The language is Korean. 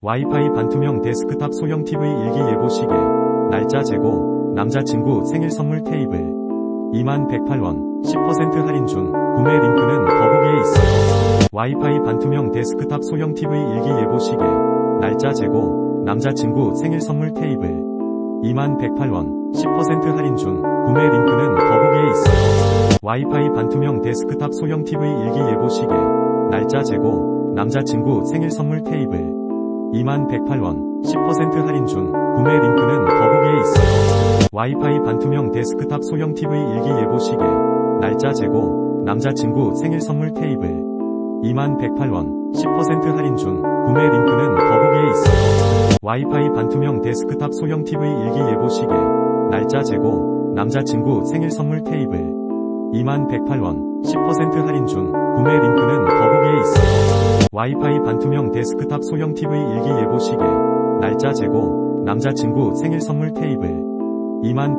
와이파이 반투명 데스크탑 소형 TV 일기 예보 시계. 날짜 재고. 남자친구 생일 선물 테이블. 2108원. 10% 할인 중. 구매 링크는 더보기에 있어요. 와이파이 반투명 데스크탑 소형 TV 일기 예보 시계. 날짜 재고. 남자친구 생일 선물 테이블. 2108원. 10% 할인 중. 구매 링크는 더보기에 있어요. 와이파이 반투명 데스크탑 소형 TV 일기 예보 시계. 날짜 재고. 남자친구 생일 선물 테이블. 2108원. 10% 할인 중. 구매 링크는 더보기에 있어요. 와이파이 반투명 데스크탑 소형 TV 일기 예보 시계. 날짜 재고. 남자친구 생일 선물 테이블. 2108원. 10% 할인 중. 구매 링크는 더보기에 있어요. 와이파이 반투명 데스크탑 소형 TV 일기 예보 시계. 날짜 재고. 남자친구 생일 선물 테이블. 2108원. 10% 할인 중. 구매 링크는 더보기에 있어요. 와이파이 반투명 데스크탑 소형 TV 일기 예보 시계. 날짜 재고. 남자친구 생일 선물 테이블. 2100